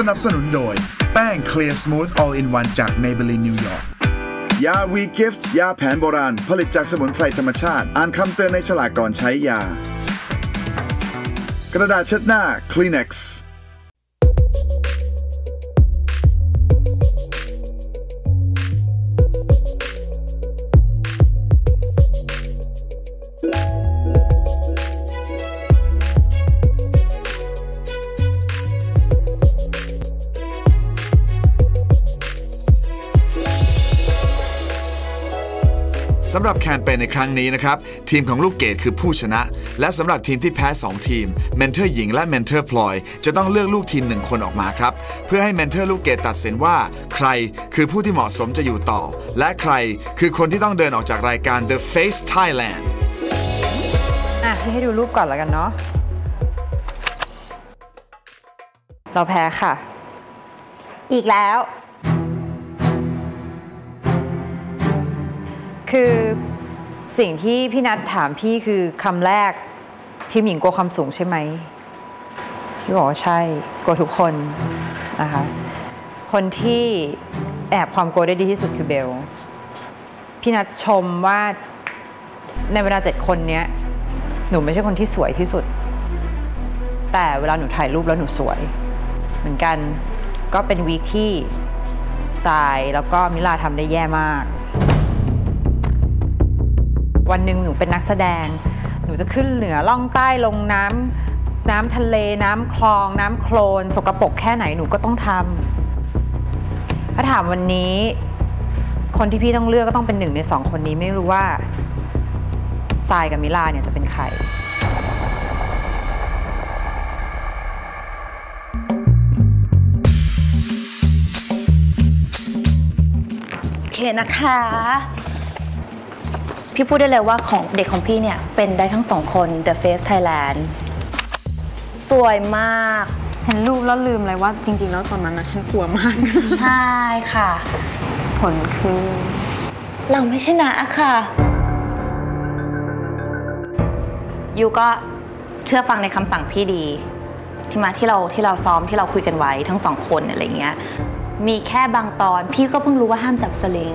สนับสนุนโดย แป้ง Clear Smooth All in One จาก Maybelline New York ยาวีกิฟต์ยาแผนโบราณ ผลิตจากสมุนไพรธรรมชาติ อ่านคำเตือนในฉลากก่อนใช้ยา กระดาษเช็ดหน้า Kleenex สำหรับแคมเปญในครั้งนี้นะครับ ทีมของลูกเกดคือผู้ชนะ และสำหรับทีมที่แพ้ 2 ทีมเมนเทอร์หญิงและเมนเทอร์พลอยจะต้องเลือกลูกทีมหนึ่งคนออกมาครับ เพื่อให้เมนเทอร์ลูกเกดตัดสินว่า ใครคือผู้ที่เหมาะสมจะอยู่ต่อ และใครคือคนที่ต้องเดินออกจากรายการ The Face Thailand อะพี่ให้ดูรูปก่อนแล้วกันเนาะเราแพ้ค่ะ อีกแล้ว คือสิ่งที่พี่นัทถามพี่คือคำแรกทีมหญิงกลัวความสูงใช่ไหมพี่บอกว่าใช่กลัวทุกคนนะคะคนที่แอบความกลัวได้ดีที่สุดคือเบลพี่นัทชมว่าในเวลาเจ็ดคนเนี้ยหนูไม่ใช่คนที่สวยที่สุด แต่เวลาหนูถ่ายรูปแล้วหนูสวย เหมือนกันก็เป็นวีคที่ทรายแล้วก็มิลาทำได้แย่มาก วันหนึ่งหนูเป็นนักแสดง หนูจะขึ้นเหนือล่องใต้ลงน้ำน้ำทะเลน้ำคลอง น้ำโคลน สกปรกแค่ไหนหนูก็ต้องทำถ้าถามวันนี้ คนที่พี่ต้องเลือกก็ต้องเป็นหนึ่งในสองคนนี้ไม่รู้ว่าทรายกับมิลาเนี่ยจะเป็นใครโอเคนะคะ พี่พูดได้เลยว่าของเด็กของพี่เนี่ย เป็นได้ทั้งสองคน The Face Thailand สวยมาก เห็นรูปแล้วลืมเลยว่าจริง ๆ แล้วตอนนั้นนะฉันกลัวมาก ใช่ค่ะ ผลคือ เราไม่ชนะค่ะ ยูก็เชื่อฟังในคำสั่งพี่ดี ที่มาที่เราที่เราซ้อมที่เราคุยกันไว้ทั้งสองคนอะไรเงี้ย มีแค่บางตอนพี่ก็เพิ่งรู้ว่าห้ามจับสลิง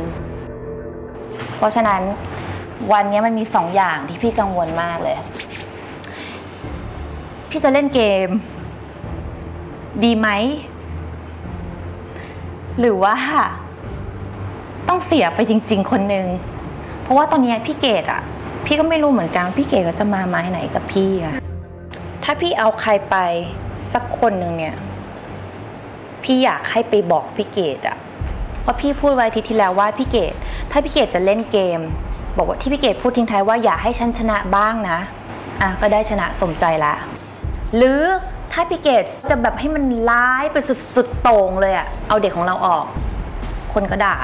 เพราะฉะนั้น วันนี้มันมีสองอย่างที่พี่กังวลมากเลย พี่จะเล่นเกม ดีไหม หรือว่า ต้องเสียไปจริง ๆ คนหนึ่ง เพราะว่าตอนนี้พี่เกดอะพี่ก็ไม่รู้เหมือนกันว่าพี่เกดก็จะมาไม้ไหนกับพี่อะถ้าพี่เอาใครไปสักคนหนึ่งเนี่ย พี่อยากให้ไปบอกพี่เกดอะว่าพี่พูดไว้ทีที่แล้วว่าพี่เกดถ้าพี่เกดจะเล่นเกม บอกว่าที่พี่เกดพูดทิ้งท้ายว่าอย่าให้ฉันชนะบ้างนะอะก็ได้ชนะสมใจละ หรือถ้าพี่เกดจะแบบให้มันร้ายไปสุดๆโต่งเลยอะเอาเด็กของเราออก คนก็ด่า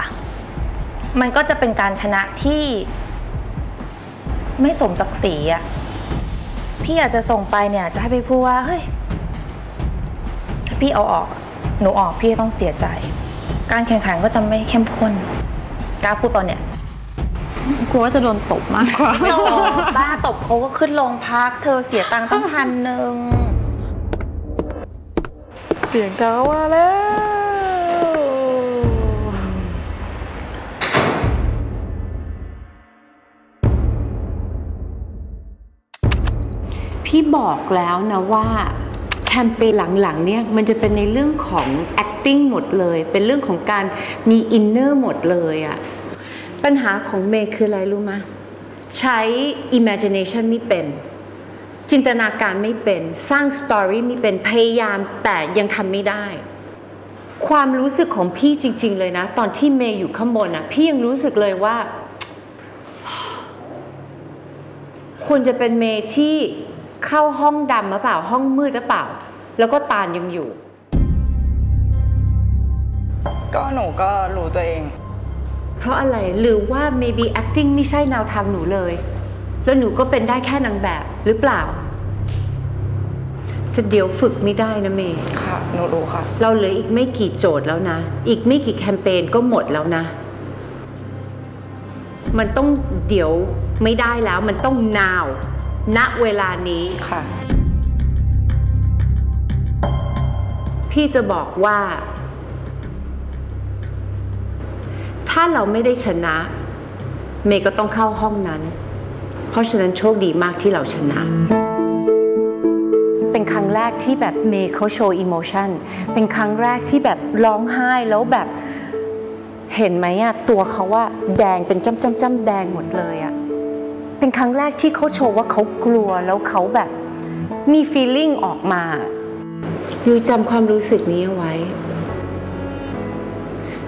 มันก็จะเป็นการชนะที่ไม่สมศักดิ์ศรีอะพี่อากจะส่งไปเนี่ยจะให้พี่พูดว่าเฮ้ยถ้าพี่เอาออก หนูออกพี่ต้องเสียใจ การแข่งขันก็จะไม่เข้มข้นกล้าพูดเปล่าเนี่ย กลัวว่าจะโดนตบมากกว่าตบบ้าตบเขาก็ขึ้นโรงพัก เธอเสียตังค์ตั้งพันหนึ่ง เสียงเกามาแล้วพี่บอกแล้วนะว่าแคมเปญหลังๆเนี่ยมันจะเป็นในเรื่องของ acting หมดเลย เป็นเรื่องของการมี inner หมดเลยอะ ปัญหาของเมย์คืออะไรรู้ไหมใช้ imagination ไม่เป็น จินตนาการไม่เป็น สร้างสตอรี่ไม่เป็นพยายามแต่ยังทำไม่ได้ ความรู้สึกของพี่จริง ๆ เลยนะ ตอนที่เมย์อยู่ข้างบนอะพี่ยังรู้สึกเลยว่า ควรจะเป็นเมย์ที่เข้าห้องดำหรือเปล่าห้องมืดหรือเปล่า แล้วก็ตาลยังอยู่ ก็หนูก็รู้ตัวเอง เพราะอะไรหรือว่า maybe acting ไม่ใช่แนวทางหนูเลย แล้วหนูก็เป็นได้แค่นางแบบหรือเปล่า จะเดี๋ยวฝึกไม่ได้นะเมย์ค่ะหนูรู้ค่ะ เราเหลืออีกไม่กี่โจทย์แล้วนะ อีกไม่กี่แคมเปญก็หมดแล้วนะ มันต้องเดี๋ยวไม่ได้แล้วมันต้อง now ณเวลานี้ค่ะ พี่จะบอกว่า ถ้าเราไม่ได้ชนะ เมย์ก็ต้องเข้าห้องนั้น เพราะฉะนั้นโชคดีมากที่เราชนะ เป็นครั้งแรกที่แบบเมย์เขาโชว์อิโมชันเป็นครั้งแรกที่แบบร้องไห้แล้วแบบเห็นไหมอะตัวเขาว่าแดงเป็นจ้ำจ้ำจ้ำแดงหมดเลยอะเป็นครั้งแรกที่เขาโชว์ว่าเขากลัวแล้วเขาแบบมี feeling ออกมายูจำความรู้สึกนี้เอาไว้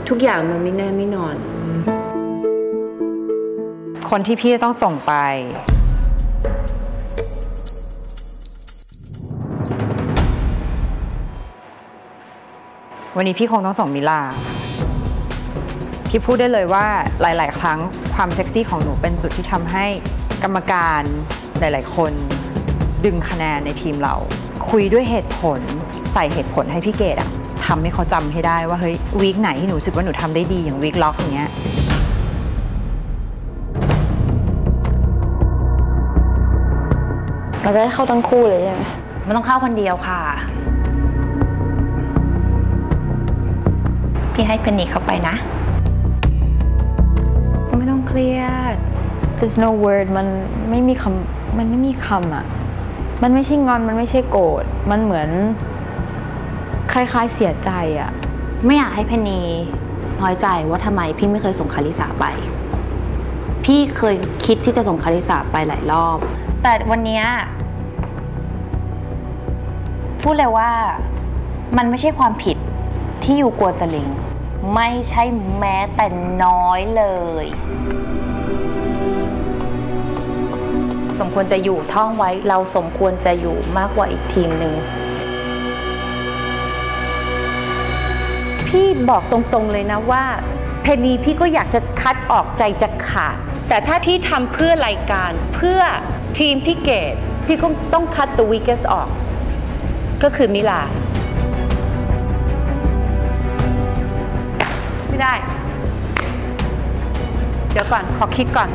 ทุกอย่างมันไม่แน่ไม่นอน คนที่พี่จะต้องส่งไป วันนี้พี่คงต้องส่งมิลาพี่พูดได้เลยว่าหลาย ๆ ครั้งความเซ็กซี่ของหนูเป็นจุดที่ทำให้กรรมการหลาย ๆ คน ดึงคะแนนในทีมเรา คุยด้วยเหตุผลใส่เหตุผลให้พี่เกดอะ ทำให้เขาจำให้ได้ว่าเฮ้ยวีคไหนที่หนูรู้สึกว่าหนูทำได้ดีอย่างวีคล็อกอย่างเงี้ยเราจะให้เข้าทั้งคู่เลยใช่ไหมมันต้องเข้าคนเดียวค่ะ พี่ให้เพนนีเข้าไปนะ ไม่ต้องเครียด there's no word มันไม่มีคำมันไม่มีคำอะมันไม่ใช่งอน มันไม่ใช่โกรธ มันเหมือน คล้ายๆเสียใจอะไม่อยากให้เพนนีน้อยใจว่าทำไมพี่ไม่เคยส่งคาริสาไป พี่เคยคิดที่จะส่งคาริสาไปหลายรอบ แต่วันนี้พูดเลยว่ามันไม่ใช่ความผิดที่อยู่กลัวสลิง ไม่ใช่แม้แต่น้อยเลย สมควรจะอยู่ท่องไว้เราสมควรจะอยู่มากกว่าอีกทีมหนึ่ง พี่บอกตรงๆเลยนะว่า เพนนีพี่ก็อยากจะคัดออกใจจะขาด แต่ถ้าพี่ทำเพื่อรายการเพื่อทีมพี่เกดพี่ก็ต้องคัด the weakest ออก ก็คือมิลาไม่ได้ เดี๋ยวก่อน ขอคิดก่อน